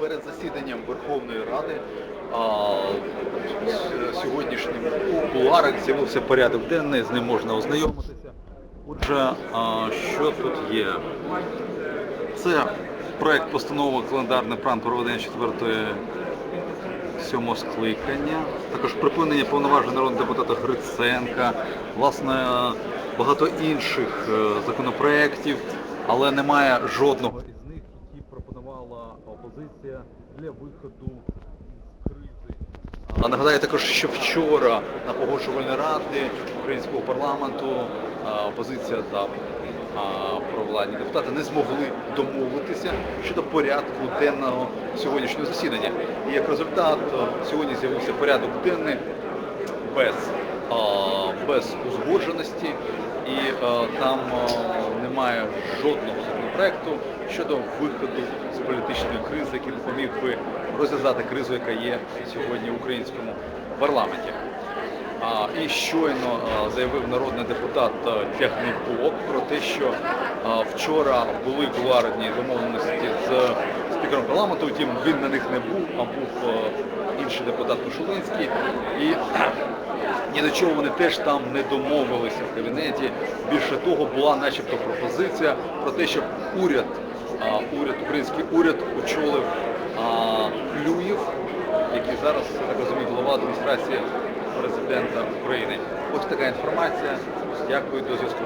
перед засіданням Верховної Ради а, сьогоднішнім у кулуарах з'явився порядок денний, з ним можна ознайомитися. Отже, а, що тут є? Це проект постанови календарний план проведення четвертої сьомого скликання. Також припинення повноважень народного депутата Гриценка, власне, багато інших е, законопроєктів, але немає жодного пропонувала опозиція для виходу з кризи. А нагадаю також, що вчора на погоджувальній раді українського парламенту опозиція та провладні депутати не змогли домовитися щодо порядку денного сьогоднішнього засідання. І як результат сьогодні з'явився порядок денний без, без узгодженості, і там немає жодного законопроекту щодо виходу політичної кризи, який допоміг би розв'язати кризу, яка є сьогодні в українському парламенті. І щойно заявив народний депутат Тягнебок про те, що вчора були кулуарні домовленості з спікером парламенту, втім він на них не був, а був інший депутат Кошулинський. І ні до чого вони теж там не домовилися в кабінеті. Більше того, була начебто пропозиція про те, щоб уряд, уряд, український уряд очолив Клюєв, який зараз, я так розумію, голова адміністрації президента України. Ось така інформація. Дякую до зв'язку.